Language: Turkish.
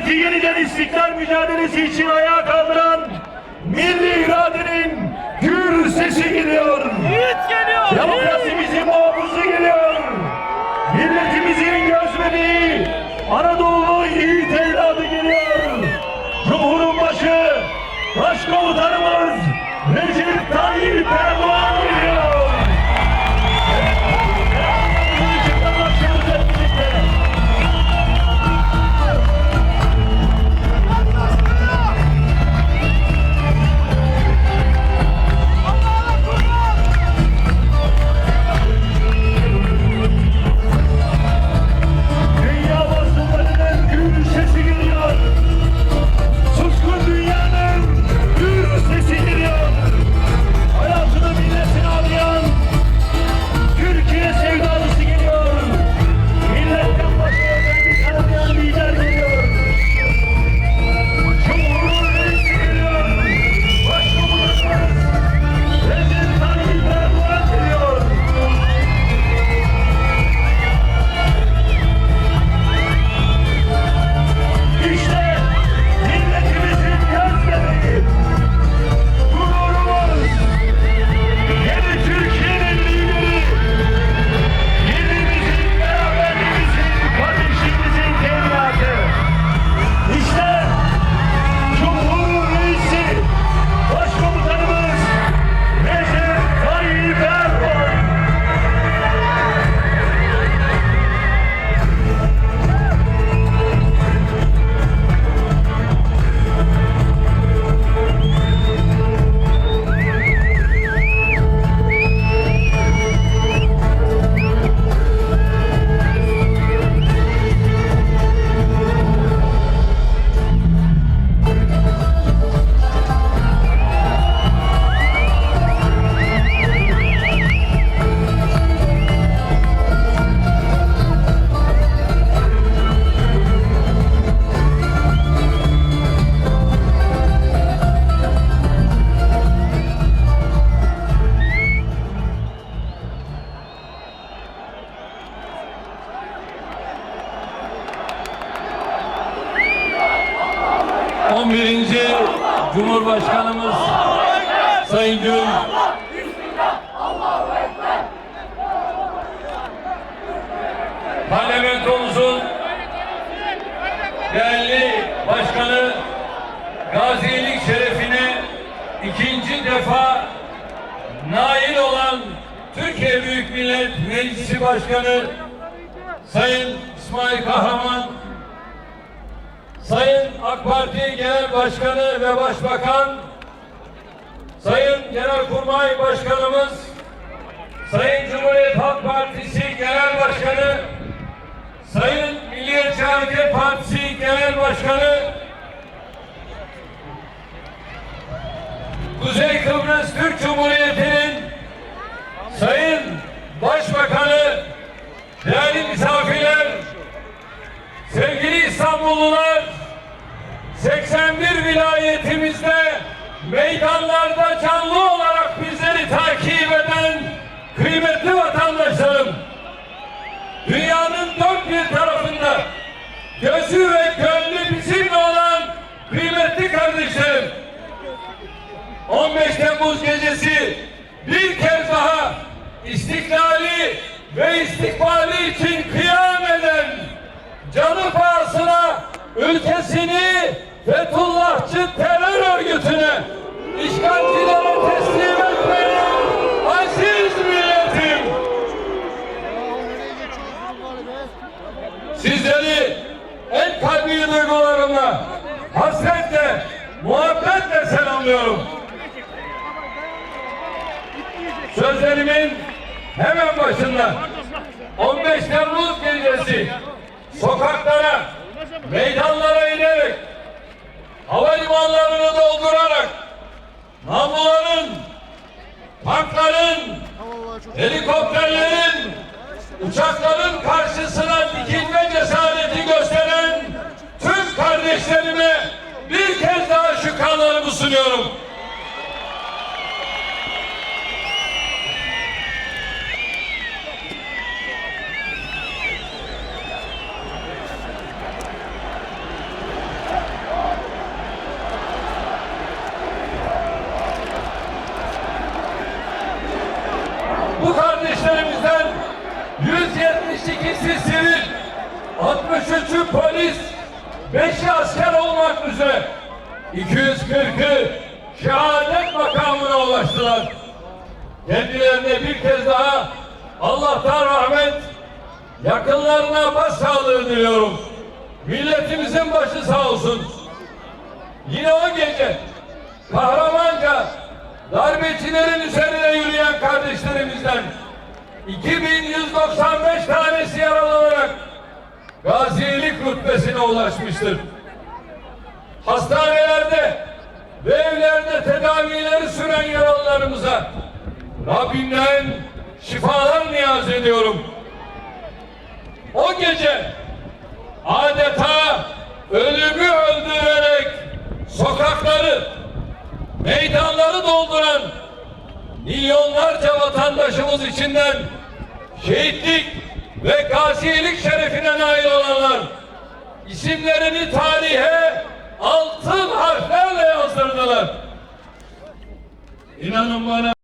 milleti yeniden istiklal mücadelesi için ayağa kaldıran milli iradenin gür sesi geliyor. Yiğit geliyor. Demokrasimizin muhafızı geliyor. Milletimizin göz bebeği Anadolu yiğit evladı geliyor. Cumhurun başı Başkomutanımız Recep Tayyip Erdoğan birinci Cumhurbaşkanımız Sayın Gül. Parlamentomuzun değerli başkanı gazilik şerefine ikinci defa nail olan Türkiye Büyük Millet Meclisi Başkanı Sayın İsmail Kahraman Sayın AK Parti Genel Başkanı ve Başbakan, Sayın Genelkurmay Başkanımız, Sayın Cumhuriyet Halk Partisi Genel Başkanı, Sayın Milliyetçi Hareket Partisi Genel Başkanı, Kuzey Kıbrıs Türk meydanlarda canlı olarak bizleri takip eden kıymetli vatandaşlarım, dünyanın dört bir tarafında gözü ve gönlü bizimle olan kıymetli kardeşlerim, 15 Temmuz gecesi bir kez daha istiklali ve istikbali için kıyam eden canı pahasına ülkesini Sözlerimin hemen başında 15 Temmuz gecesi sokaklara, meydanlara inerek, havalimanlarını doldurarak, namluların, tankların, helikopterlerin, uçakların karşısına dikilme cesareti gösteren tüm kardeşlerime bir kez daha şükranlarımı sunuyorum. Beşi asker olmak üzere 240'ı şehadet makamına ulaştılar. Kendilerine bir kez daha Allah'tan rahmet, yakınlarına başsağlığı diliyorum. Milletimizin başı sağ olsun. Yine o gece kahramanca darbecilerin üzerine yürüyen kardeşlerimizden 2195 tanesi yaralanarak gazilik rütbesine ulaşmıştır. Hastanelerde ve evlerde tedavileri süren yaralılarımıza Rabbimden şifalar niyaz ediyorum. O gece adeta ölümü öldürerek sokakları, meydanları dolduran milyonlarca vatandaşımız içinden şehitlik ve gazilik şerefine nail olanlar isimlerini tarihe altın harflerle yazdırdılar. İnanın bana